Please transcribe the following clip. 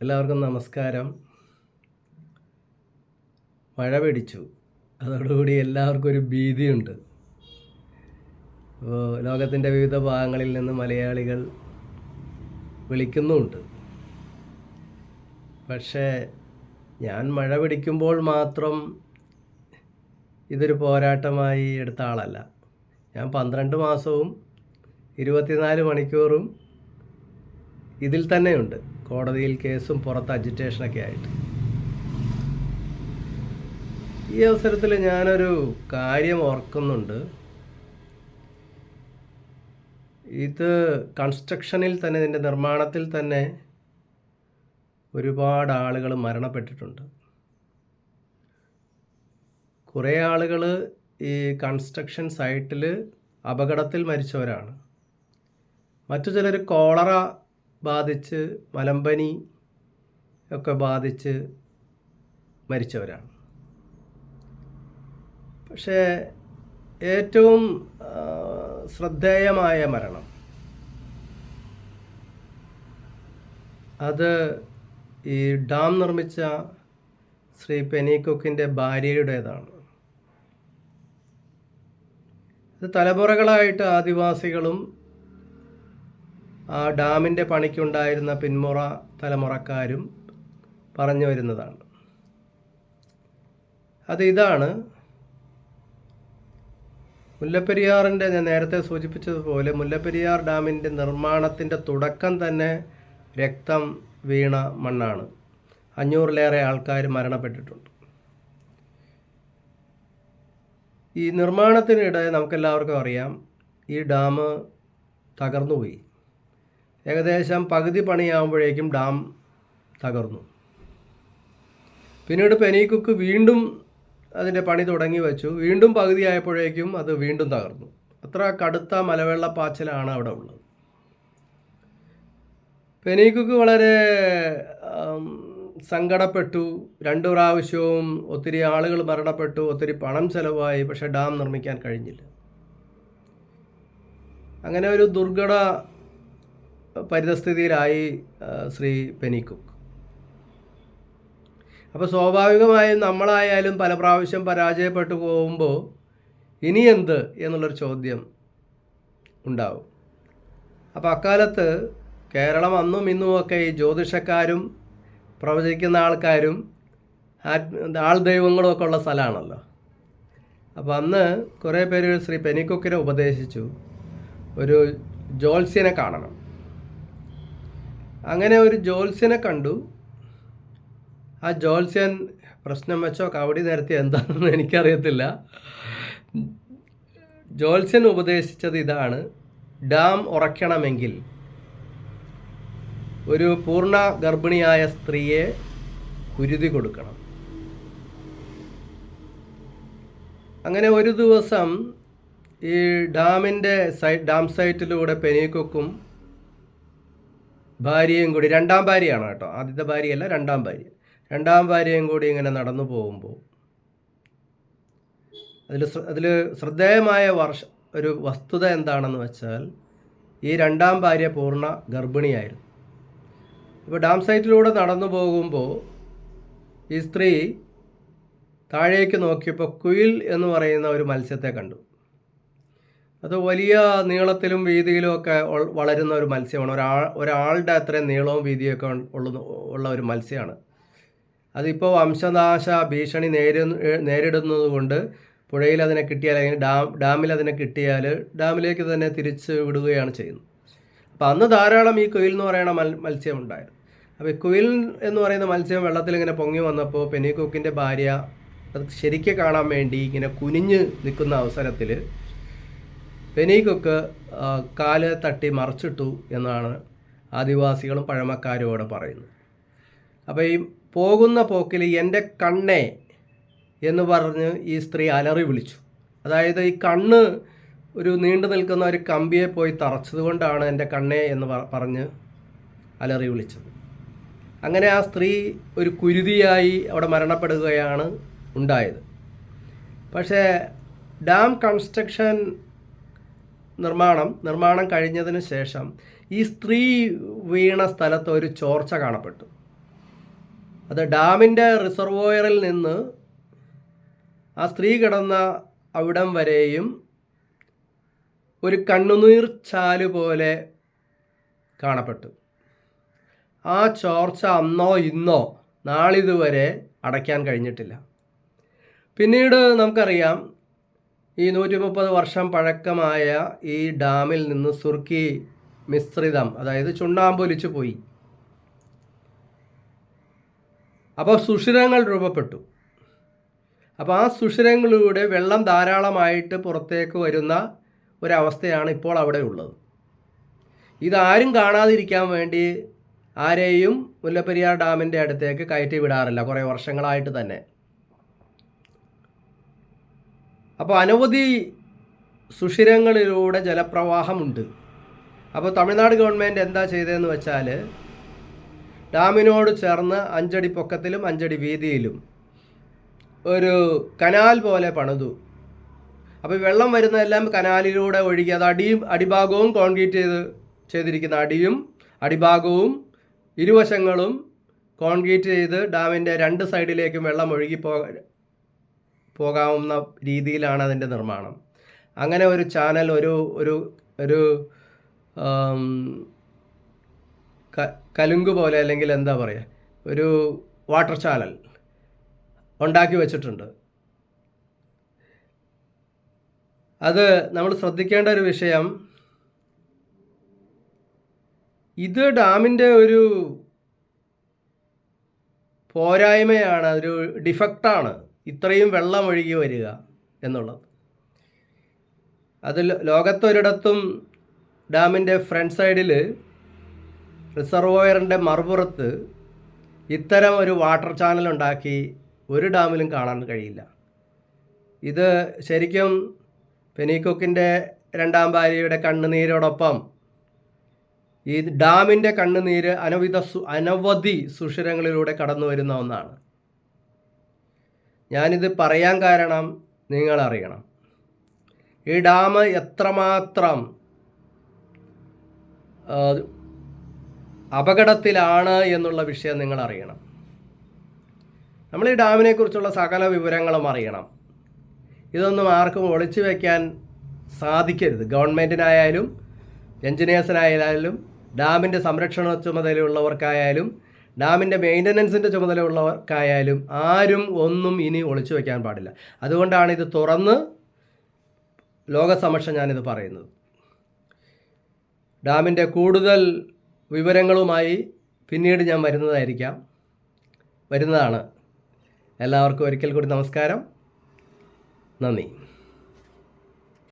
എല്ലാവർക്കും നമസ്കാരം. മഴ പിടിച്ചു. അതോടുകൂടി എല്ലാവർക്കും ഒരു ഭീതിയുണ്ട്. അപ്പോൾ ലോകത്തിന്റെ വിവിധ ഭാഗങ്ങളിൽ നിന്ന് മലയാളികൾ വിളിക്കുന്നുമുണ്ട് പക്ഷേ ഞാൻ മഴ പിടിക്കുമ്പോൾ മാത്രം ഇതൊരു പോരാട്ടമായി എടുത്ത ആളല്ല. ഞാൻ പന്ത്രണ്ട് മാസവും ഇരുപത്തിനാല് മണിക്കൂറും ഇതിൽ തന്നെയുണ്ട്. കോടതിയിൽ കേസും പുറത്ത് അജിറ്റേഷനൊക്കെ ആയിട്ട്. ഈ അവസരത്തിൽ ഞാനൊരു കാര്യം ഓർക്കുന്നുണ്ട്. ഇത് കൺസ്ട്രക്ഷനിൽ തന്നെ ഇതിന്റെ നിർമ്മാണത്തിൽ തന്നെ ഒരുപാട് ആളുകൾ മരണപ്പെട്ടിട്ടുണ്ട്. കുറേ ആളുകൾ ഈ കൺസ്ട്രക്ഷൻ സൈറ്റിൽ അപകടത്തിൽ മരിച്ചവരാണ്. മറ്റു ചിലർ കോളറ ബാധിച്ച് മലമ്പനി ഒക്കെ ബാധിച്ച് മരിച്ചവരാണ്. പക്ഷേ ഏറ്റവും ശ്രദ്ധേയമായ മരണം അത് ഈ ഡാം നിർമ്മിച്ച ശ്രീ പെനിക്കുക്കിന്റെ ഭാര്യയുടേതാണ്. ഇത് തലമുറകളായിട്ട് ആദിവാസികളും ആ ഡാമിന്റെ പണിക്കുണ്ടായിരുന്ന പിന്മുറ തലമുറക്കാരും പറഞ്ഞു വരുന്നതാണ്. അത് ഇതാണ്. മുല്ലപ്പെരിയാറിന്റെ ഞാൻ നേരത്തെ സൂചിപ്പിച്ചതുപോലെ മുല്ലപ്പെരിയാർ ഡാമിന്റെ നിർമ്മാണത്തിന്റെ തുടക്കം തന്നെ രക്തം വീണ മണ്ണാണ്. അഞ്ഞൂറിലേറെ ആൾക്കാർ മരണപ്പെട്ടിട്ടുണ്ട്. ഈ നിർമ്മാണത്തിനിടെ നമുക്കെല്ലാവർക്കും അറിയാം ഈ ഡാം തകർന്നുപോയി. ഏകദേശം പകുതി പണിയാകുമ്പോഴേക്കും ഡാം തകർന്നു. പിന്നീട് പെനീക്കുക്ക് വീണ്ടും അതിന്റെ പണി തുടങ്ങി വെച്ചു. വീണ്ടും പകുതിയായപ്പോഴേക്കും അത് വീണ്ടും തകർന്നു. അത്ര കടുത്ത മലവെള്ളപ്പാച്ചിലാണ് അവിടെ ഉള്ളത്. പെനീക്കുക്ക് വളരെ സങ്കടപ്പെട്ടു. രണ്ടു പ്രാവശ്യവും ഒത്തിരി ആളുകൾ മരണപ്പെട്ടു. ഒത്തിരി പണം ചെലവായി. പക്ഷേ ഡാം നിർമ്മിക്കാൻ കഴിഞ്ഞില്ല. അങ്ങനെ ഒരു ദുർഘട പരിതസ്ഥിതിയിലായി ശ്രീ പെനിക്കുക്ക്. അപ്പോൾ സ്വാഭാവികമായും നമ്മളായാലും പല പ്രാവശ്യം പരാജയപ്പെട്ടു പോകുമ്പോൾ ഇനി എന്ത് എന്നുള്ളൊരു ചോദ്യം ഉണ്ടാവും. അപ്പോൾ അക്കാലത്ത് കേരളം അന്നും ഇന്നുമൊക്കെ ഈ ജ്യോതിഷക്കാരും പ്രവചിക്കുന്ന ആൾക്കാരും ആൾ ദൈവങ്ങളും ഒക്കെ ഉള്ള സ്ഥലമാണല്ലോ അപ്പോൾ അന്ന് കുറേ പേര് ശ്രീ പെനിക്കൊക്കിനെ ഉപദേശിച്ചു. ഒരു ജോത്സ്യനെ കാണണം. അങ്ങനെ ഒരു ജോത്സ്യനെ കണ്ടു. ആ ജോത്സ്യൻ പ്രശ്നം വെച്ചോ കവടി നേരത്തെ എന്താണെന്ന് എനിക്കറിയത്തില്ല. ജോത്സ്യൻ ഉപദേശിച്ചത് ഇതാണ്. ഡാം ഉറയ്ക്കണമെങ്കിൽ ഒരു പൂർണ ഗർഭിണിയായ സ്ത്രീയെ കുരുതി കൊടുക്കണം. അങ്ങനെ ഒരു ദിവസം ഈ ഡാമിന്റെ സൈ ഡാം സൈറ്റിലൂടെ പെനീക്കൊക്കും ഭാര്യയും കൂടി രണ്ടാം ഭാര്യയാണ് കേട്ടോ. ആദ്യത്തെ ഭാര്യയല്ല രണ്ടാം ഭാര്യ. രണ്ടാം ഭാര്യയും കൂടി ഇങ്ങനെ നടന്നു പോകുമ്പോൾ അതിൽ അതിൽ ശ്രദ്ധേയമായ വർഷ ഒരു വസ്തുത എന്താണെന്ന് വെച്ചാൽ ഈ രണ്ടാം ഭാര്യ പൂർണ ഗർഭിണിയായിരുന്നു. അപ്പോൾ ഡാം സൈറ്റിലൂടെ നടന്നു പോകുമ്പോൾ ഈ സ്ത്രീ താഴേക്ക് നോക്കിയപ്പോൾ കുയിൽ എന്ന് പറയുന്ന ഒരു മത്സ്യത്തെ കണ്ടു. അത് വലിയ നീളത്തിലും വീതിയിലും ഒക്കെ വളരുന്ന ഒരു മത്സ്യമാണ്. ഒരാൾ ഒരാളുടെ അത്രയും നീളവും വീതിയൊക്കെ ഉള്ള ഉള്ള ഒരു മത്സ്യമാണ്. അതിപ്പോൾ വംശനാശ ഭീഷണി നേരി നേരിടുന്നത് കൊണ്ട് പുഴയിൽ അതിനെ കിട്ടിയാൽ അല്ലെങ്കിൽ ഡാം ഡാമിൽ അതിനെ കിട്ടിയാൽ ഡാമിലേക്ക് തന്നെ തിരിച്ച് വിടുകയാണ് ചെയ്യുന്നത്. അപ്പോൾ അന്ന് ധാരാളം ഈ കുയിൽ എന്ന് പറയുന്ന മൽ മത്സ്യം ഉണ്ടായിരുന്നു. അപ്പോൾ ഈ കുയിൽ എന്ന് പറയുന്ന മത്സ്യം വെള്ളത്തിൽ ഇങ്ങനെ പൊങ്ങി വന്നപ്പോൾ പെനിക്കൂക്കിന്റെ ഭാര്യ അത് ശരിക്കും കാണാൻ വേണ്ടി ഇങ്ങനെ കുനിഞ്ഞ് നിൽക്കുന്ന അവസരത്തിൽ പെനീക്കൊക്കെ ആ, കാൽ തട്ടി മറിച്ചിട്ടു എന്നാണ് ആദിവാസികളും പഴമക്കാരും അവിടെ പറയുന്നത്. അപ്പോൾ ഈ പോകുന്ന പോക്കിൽ എന്റെ കണ്ണേ എന്ന് പറഞ്ഞ് ഈ സ്ത്രീ അലറി വിളിച്ചു. അതായത് ഈ കണ്ണ് ഒരു നീണ്ടു നിൽക്കുന്ന ഒരു കമ്പിയെ പോയി തറച്ചതുകൊണ്ടാണ് എന്റെ കണ്ണേ എന്ന് പറഞ്ഞ് അലറി വിളിച്ചത്. അങ്ങനെ ആ സ്ത്രീ ഒരു കുരുതിയായി അവിടെ മരണപ്പെടുകയാണ് ഉണ്ടായത്. പക്ഷേ ഡാം കൺസ്ട്രക്ഷൻ നിർമ്മാണം നിർമ്മാണം കഴിഞ്ഞതിന് ശേഷം ഈ സ്ത്രീ വീണ സ്ഥലത്ത് ഒരു ചോർച്ച കാണപ്പെട്ടു. അത് ഡാമിന്റെ റിസർവോയറിൽ നിന്ന് ആ സ്ത്രീ കിടന്ന അവിടം വരെയും ഒരു കണ്ണുനീർ ചാൽ പോലെ കാണപ്പെട്ടു. ആ ചോർച്ച അന്നോ ഇന്നോ നാളിതുവരെ അടയ്ക്കാൻ കഴിഞ്ഞിട്ടില്ല. പിന്നീട് നമുക്കറിയാം ഈ നൂറ്റി മുപ്പത് വർഷം പഴക്കമായ ഈ ഡാമിൽ നിന്ന് സുർക്കി മിശ്രിതം അതായത് ചുണ്ണാമ്പൊലിച്ചു പോയി. അപ്പോൾ സുഷിരങ്ങൾ രൂപപ്പെട്ടു. അപ്പോൾ ആ സുഷിരങ്ങളിലൂടെ വെള്ളം ധാരാളമായിട്ട് പുറത്തേക്ക് വരുന്ന ഒരവസ്ഥയാണ് ഇപ്പോൾ അവിടെ ഉള്ളത്. ഇതാരും കാണാതിരിക്കാൻ വേണ്ടി ആരെയും മുല്ലപ്പെരിയാർ ഡാമിന്റെ അടുത്തേക്ക് കയറ്റി വിടാറില്ല കുറേ വർഷങ്ങളായിട്ട് തന്നെ. അപ്പോൾ അനവധി സുഷിരങ്ങളിലൂടെ ജലപ്രവാഹമുണ്ട്. അപ്പോൾ തമിഴ്നാട് ഗവൺമെന്റ് എന്താ ചെയ്തതെന്ന് വെച്ചാൽ ഡാമിനോട് ചേർന്ന് അഞ്ചടി പൊക്കത്തിലും അഞ്ചടി വീതിയിലും ഒരു കനാൽ പോലെ പണിതു. അപ്പോൾ വെള്ളം വരുന്നതെല്ലാം കനാലിലൂടെ ഒഴുകി അത് അടിയും അടിഭാഗവും കോൺക്രീറ്റ് ചെയ്ത് ചെയ്തിരിക്കുന്ന അടിയും അടിഭാഗവും ഇരുവശങ്ങളും കോൺക്രീറ്റ് ചെയ്ത് ഡാമിന്റെ രണ്ട് സൈഡിലേക്കും വെള്ളം ഒഴുകി പോ പോകാവുന്ന രീതിയിലാണ് അതിന്റെ നിർമ്മാണം. അങ്ങനെ ഒരു ചാനൽ ഒരു ഒരു ഒരു കലുങ്ക് പോലെ അല്ലെങ്കിൽ എന്താ പറയുക ഒരു വാട്ടർ ചാനൽ ഉണ്ടാക്കി വച്ചിട്ടുണ്ട്. അത് നമ്മൾ ശ്രദ്ധിക്കേണ്ട ഒരു വിഷയം ഇത് ഡാമിന്റെ ഒരു പോരായ്മയാണ് ഒരു ഡിഫക്റ്റാണ്. ഇത്രയും വെള്ളം ഒഴുകി വരിക എന്നുള്ളത്. അത് ലോകത്തൊരിടത്തും ഡാമിന്റെ ഫ്രണ്ട് സൈഡിൽ റിസർവോയറിന്റെ മറുപുറത്ത് ഇത്തരം ഒരു വാട്ടർ ചാനൽ ഉണ്ടാക്കി ഒരു ഡാമിലും കാണാൻ കഴിയില്ല. ഇത് ശരിക്കും പെനീക്കൊക്കിന്റെ രണ്ടാം ഭാര്യയുടെ കണ്ണുനീരോടൊപ്പം ഈ ഡാമിന്റെ കണ്ണുനീര് അനവിധ അനവധി സുഷിരങ്ങളിലൂടെ കടന്നു വരുന്ന ഒന്നാണ്. ഞാനിത് പറയാൻ കാരണം നിങ്ങളറിയണം. ഈ ഡാം എത്രമാത്രം അപകടത്തിലാണ് എന്നുള്ള വിഷയം നിങ്ങൾ അറിയണം നമ്മൾ ഈ ഡാമിനെ കുറിച്ചുള്ള സകല വിവരങ്ങളും അറിയണം. ഇതൊന്നും ആർക്കും ഒളിച്ചു വയ്ക്കാൻ സാധിക്കരുത്. ഗവൺമെന്റിനായാലും എൻജിനീയേഴ്സിനായാലും ഡാമിന്റെ സംരക്ഷണ ചുമതലയുള്ളവർക്കായാലും ഡാമിന്റെ മെയിന്റനൻസിന്റെ ചുമതലയുള്ളവർക്കായാലും ആരും ഒന്നും ഇനി ഒളിച്ചു വയ്ക്കാൻ പാടില്ല. അതുകൊണ്ടാണ് ഇത് തുറന്ന് ലോകസമക്ഷം ഞാനിത് പറയുന്നത്. ഡാമിന്റെ കൂടുതൽ വിവരങ്ങളുമായി പിന്നീട് ഞാൻ വരുന്നതായിരിക്കാം. വരുന്നതാണ്. എല്ലാവർക്കും ഒരിക്കൽ കൂടി നമസ്കാരം. നന്ദി.